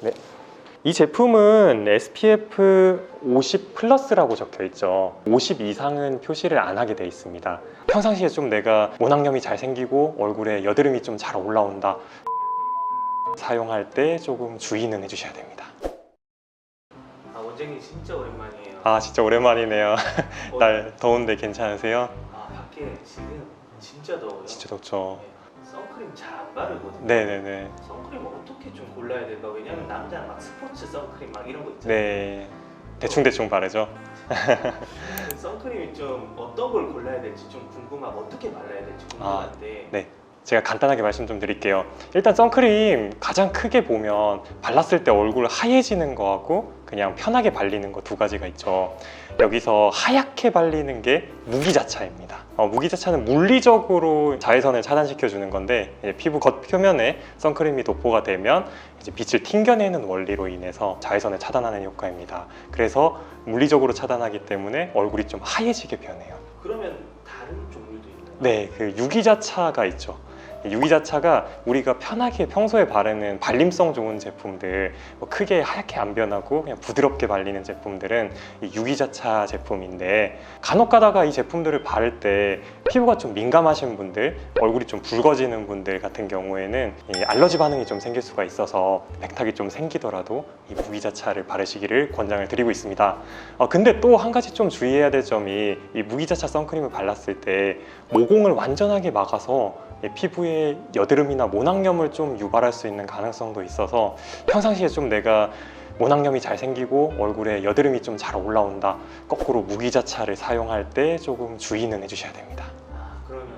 네. 이 제품은 SPF 50 플러스라고 적혀 있죠. 50 이상은 표시를 안 하게 돼 있습니다. 평상시에 좀 내가 모낭염이 잘 생기고 얼굴에 여드름이 좀 잘 올라온다. 사용할 때 조금 주의는 해주셔야 됩니다. 아 원장님 진짜 오랜만이에요. 아 진짜 오랜만이네요. 어, 날 더운데 괜찮으세요? 아 밖에 지금 진짜 더워요. 진짜 덥죠. 네, 선크림 잘 안 바르거든요. 네네네. 선크림 어떻게 좀 골라야 될까? 왜냐면 남자는 막 스포츠 선크림 막 이런 거 있잖아요. 네. 대충 대충 바르죠. 그 선크림이 좀 어떤 걸 골라야 될지 좀 궁금하고 어떻게 발라야 될지 궁금한데 네. 제가 간단하게 말씀 좀 드릴게요. 일단 선크림 가장 크게 보면 발랐을 때 얼굴 하얘지는 거하고 그냥 편하게 발리는 거 두 가지가 있죠. 여기서 하얗게 발리는 게 무기자차입니다. 어, 무기자차는 물리적으로 자외선을 차단시켜 주는 건데 피부 겉 표면에 선크림이 도포가 되면 이제 빛을 튕겨내는 원리로 인해서 자외선을 차단하는 효과입니다. 그래서 물리적으로 차단하기 때문에 얼굴이 좀 하얘지게 변해요. 그러면 다른 종류도 있나요? 네, 그 유기자차가 있죠. 유기자차가 우리가 편하게 평소에 바르는 발림성 좋은 제품들, 뭐 크게 하얗게 안 변하고 그냥 부드럽게 발리는 제품들은 이 유기자차 제품인데 간혹 가다가 이 제품들을 바를 때 피부가 좀 민감하신 분들, 얼굴이 좀 붉어지는 분들 같은 경우에는 이 알러지 반응이 좀 생길 수가 있어서 백탁이 좀 생기더라도 이 무기자차를 바르시기를 권장을 드리고 있습니다. 어, 근데 또 한 가지 좀 주의해야 될 점이 이 무기자차 선크림을 발랐을 때 모공을 완전하게 막아서 이 피부에 여드름이나 모낭염을 좀 유발할 수 있는 가능성도 있어서 평상시에 좀 내가 모낭염이 잘 생기고 얼굴에 여드름이 좀 잘 올라온다. 거꾸로 무기자차를 사용할 때 조금 주의는 해주셔야 됩니다. 아 그러면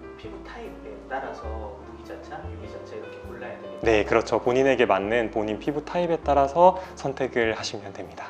그 피부 타입에 따라서 무기자차, 유기자차 이렇게 골라야 되겠네요. 네, 그렇죠. 본인에게 맞는 본인 피부 타입에 따라서 선택을 하시면 됩니다.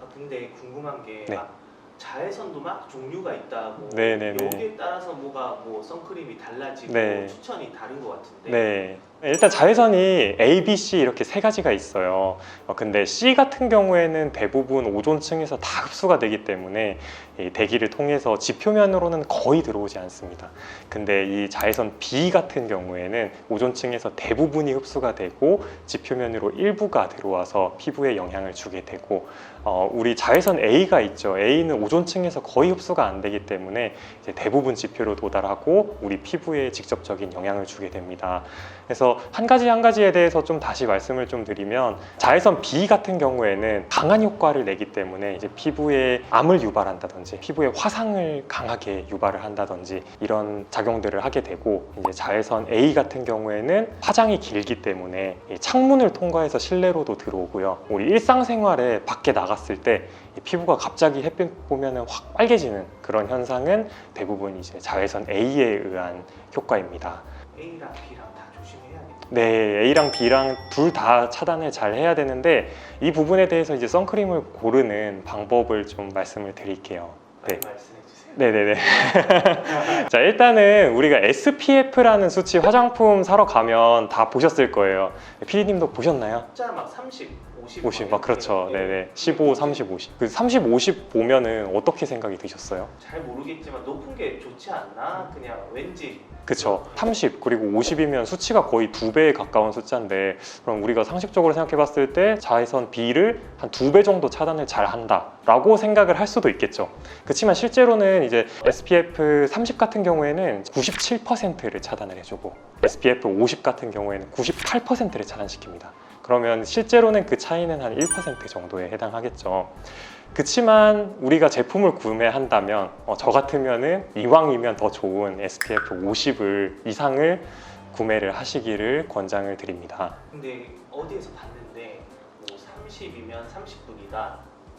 아, 근데 궁금한 게 네. 막 자외선도 막 종류가 있다고 네네네. 여기에 따라서 뭐가 뭐 선크림이 달라지고 네. 추천이 다른 것 같은데 네. 일단 자외선이 A, B, C 이렇게 세 가지가 있어요. 어, 근데 C 같은 경우에는 대부분 오존층에서 다 흡수가 되기 때문에 이 대기를 통해서 지표면으로는 거의 들어오지 않습니다. 근데 이 자외선 B 같은 경우에는 오존층에서 대부분이 흡수가 되고 지표면으로 일부가 들어와서 피부에 영향을 주게 되고 어, 우리 자외선 A가 있죠. A는 오존층에서 거의 흡수가 안 되기 때문에 대부분 지표로 도달하고 우리 피부에 직접적인 영향을 주게 됩니다. 그래서 한 가지 한 가지에 대해서 좀 다시 말씀을 좀 드리면 자외선 B 같은 경우에는 강한 효과를 내기 때문에 이제 피부에 암을 유발한다든지 피부에 화상을 강하게 유발을 한다든지 이런 작용들을 하게 되고 이제 자외선 A 같은 경우에는 파장이 길기 때문에 이 창문을 통과해서 실내로도 들어오고요. 우리 일상생활에 밖에 나갔을 때이 피부가 갑자기 햇빛 보면은 확 빨개지는 그런 현상은 대부분 이제 자외선 A에 의한 효과입니다. A랑 B랑 네, A랑 B랑 둘 다 차단을 잘 해야 되는데 이 부분에 대해서 이제 선크림을 고르는 방법을 좀 말씀을 드릴게요. 네. 말씀해 주세요. 네네네. 자, 일단은 우리가 SPF라는 수치 화장품 사러 가면 다 보셨을 거예요. 피디님도 보셨나요? 숫자 막 30, 50, 50, 막 그렇죠. 이렇게 네네. 15, 30, 50. 그 30, 50 보면은 어떻게 생각이 드셨어요? 잘 모르겠지만 높은 게 좋지 않나? 그냥 왠지 그쵸. 30 그리고 50이면 수치가 거의 두 배에 가까운 숫자인데 그럼 우리가 상식적으로 생각해 봤을 때 자외선 B를 한 두 배 정도 차단을 잘 한다라고 생각을 할 수도 있겠죠. 그렇지만 실제로는 이제 SPF 30 같은 경우에는 97%를 차단을 해주고 SPF 50 같은 경우에는 98%를 차단시킵니다. 그러면 실제로는 그 차이는 한 1% 정도에 해당하겠죠. 그치만 우리가 제품을 구매한다면 어, 저 같으면은 이왕이면 더 좋은 SPF 50을 이상을 구매를 하시기를 권장을 드립니다. 근데 어디에서 봤는데 뭐 30이면 30분이다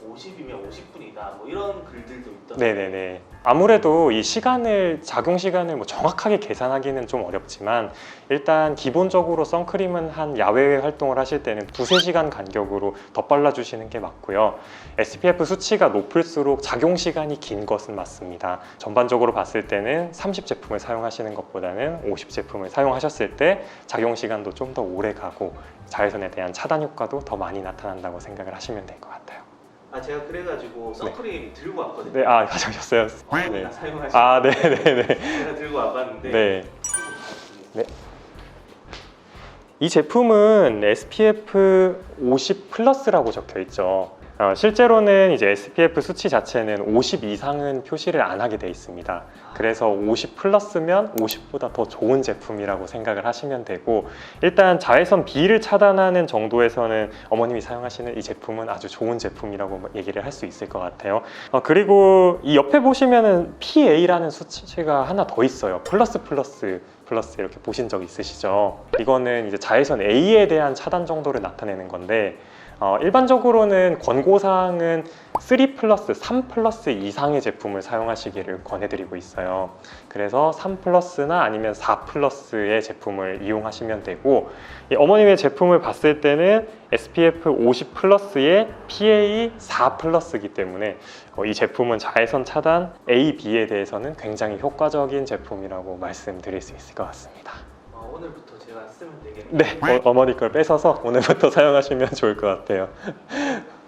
50이면 50분이다 뭐 이런 글들도 있던데 네네네. 아무래도 이 시간을 작용 시간을 뭐 정확하게 계산하기는 좀 어렵지만 일단 기본적으로 선크림은 한 야외 활동을 하실 때는 두세 시간 간격으로 덧발라 주시는 게 맞고요. SPF 수치가 높을수록 작용 시간이 긴 것은 맞습니다. 전반적으로 봤을 때는 30 제품을 사용하시는 것보다는 50 제품을 사용하셨을 때 작용 시간도 좀 더 오래 가고 자외선에 대한 차단 효과도 더 많이 나타난다고 생각을 하시면 될 것 같아요. 아 제가 그래가지고 선크림 들고 왔거든요 네, 아 가져오셨어요. 네. 네. 사용하시 아, 네 네 네. 제가 들고 와봤는데 네. 네. 이 제품은 SPF 50 플러스라고 적혀 있죠. 어, 실제로는 이제 SPF 수치 자체는 50 이상은 표시를 안 하게 돼 있습니다. 그래서 50 플러스면 50보다 더 좋은 제품이라고 생각을 하시면 되고 일단 자외선 B를 차단하는 정도에서는 어머님이 사용하시는 이 제품은 아주 좋은 제품이라고 얘기를 할 수 있을 것 같아요. 어, 그리고 이 옆에 보시면은 PA라는 수치가 하나 더 있어요. 플러스 플러스 플러스 이렇게 보신 적 있으시죠? 이거는 이제 자외선 A에 대한 차단 정도를 나타내는 건데 어, 일반적으로는 권고사항은 3 플러스, 3 플러스 이상의 제품을 사용하시기를 권해드리고 있어요. 그래서 3 플러스나 아니면 4 플러스의 제품을 이용하시면 되고 이 어머님의 제품을 봤을 때는 SPF 50 플러스의 PA 4 플러스이기 때문에 어, 이 제품은 자외선 차단 A, B에 대해서는 굉장히 효과적인 제품이라고 말씀드릴 수 있을 것 같습니다. 어, 오늘부터 네, 어, 어머니 걸 뺏어서 오늘부터 사용하시면 좋을 것 같아요.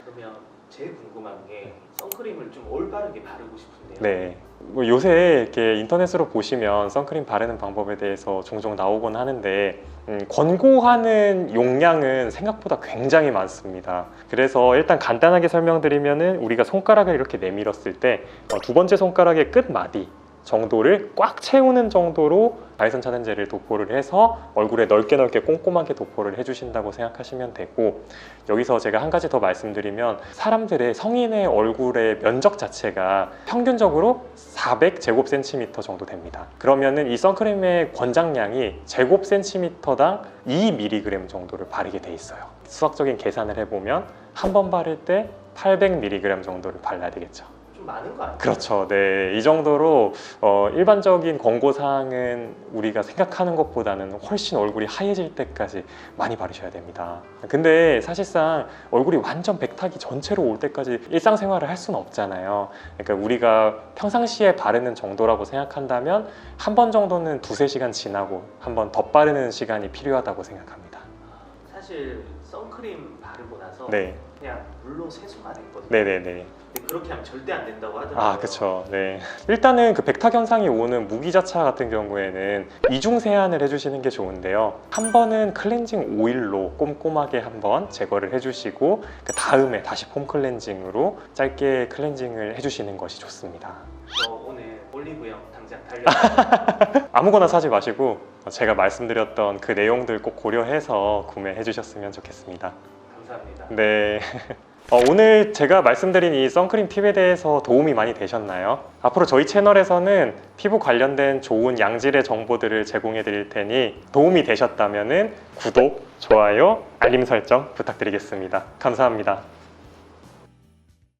그러면 제일 궁금한 게 선크림을 좀 올바르게 바르고 싶은데요. 네. 뭐 요새 이렇게 인터넷으로 보시면 선크림 바르는 방법에 대해서 종종 나오곤 하는데 음, 권고하는 용량은 생각보다 굉장히 많습니다. 그래서 일단 간단하게 설명드리면은 우리가 손가락을 이렇게 내밀었을 때 어, 두 번째 손가락의 끝 마디 정도를 꽉 채우는 정도로 자외선 차단제를 도포를 해서 얼굴에 넓게 넓게 꼼꼼하게 도포를 해주신다고 생각하시면 되고 여기서 제가 한 가지 더 말씀드리면 사람들의 성인의 얼굴의 면적 자체가 평균적으로 400제곱센티미터 정도 됩니다. 그러면은 이 선크림의 권장량이 제곱센티미터당 2mg 정도를 바르게 돼 있어요. 수학적인 계산을 해보면 한 번 바를 때 800mg 정도를 발라야 되겠죠. 좀 많은 거 아니에요? 그렇죠. 네. 이 정도로 어, 일반적인 권고 사항은 우리가 생각하는 것보다는 훨씬 얼굴이 하얘질 때까지 많이 바르셔야 됩니다. 근데 사실상 얼굴이 완전 백탁이 전체로 올 때까지 일상생활을 할 수는 없잖아요. 그러니까 우리가 평상시에 바르는 정도라고 생각한다면 한 번 정도는 두세 시간 지나고 한번더 바르는 시간이 필요하다고 생각합니다. 사실 선크림 바르고 나서 네. 그냥 물로 세수만 했거든요. 네네네. 그렇게 하면 절대 안 된다고 하더라고요. 아, 그쵸. 네. 일단은 그 백탁 현상이 오는 무기자차 같은 경우에는 이중 세안을 해주시는 게 좋은데요. 한 번은 클렌징 오일로 꼼꼼하게 한번 제거를 해주시고 그 다음에 다시 폼 클렌징으로 짧게 클렌징을 해주시는 것이 좋습니다. 저 오늘 올리브영 당장 달려. 아무거나 사지 마시고 제가 말씀드렸던 그 내용들 꼭 고려해서 구매해 주셨으면 좋겠습니다. 감사합니다. 네. 어, 오늘 제가 말씀드린 이 선크림 팁에 대해서 도움이 많이 되셨나요? 앞으로 저희 채널에서는 피부 관련된 좋은 양질의 정보들을 제공해 드릴 테니 도움이 되셨다면 구독, 좋아요, 알림 설정 부탁드리겠습니다. 감사합니다.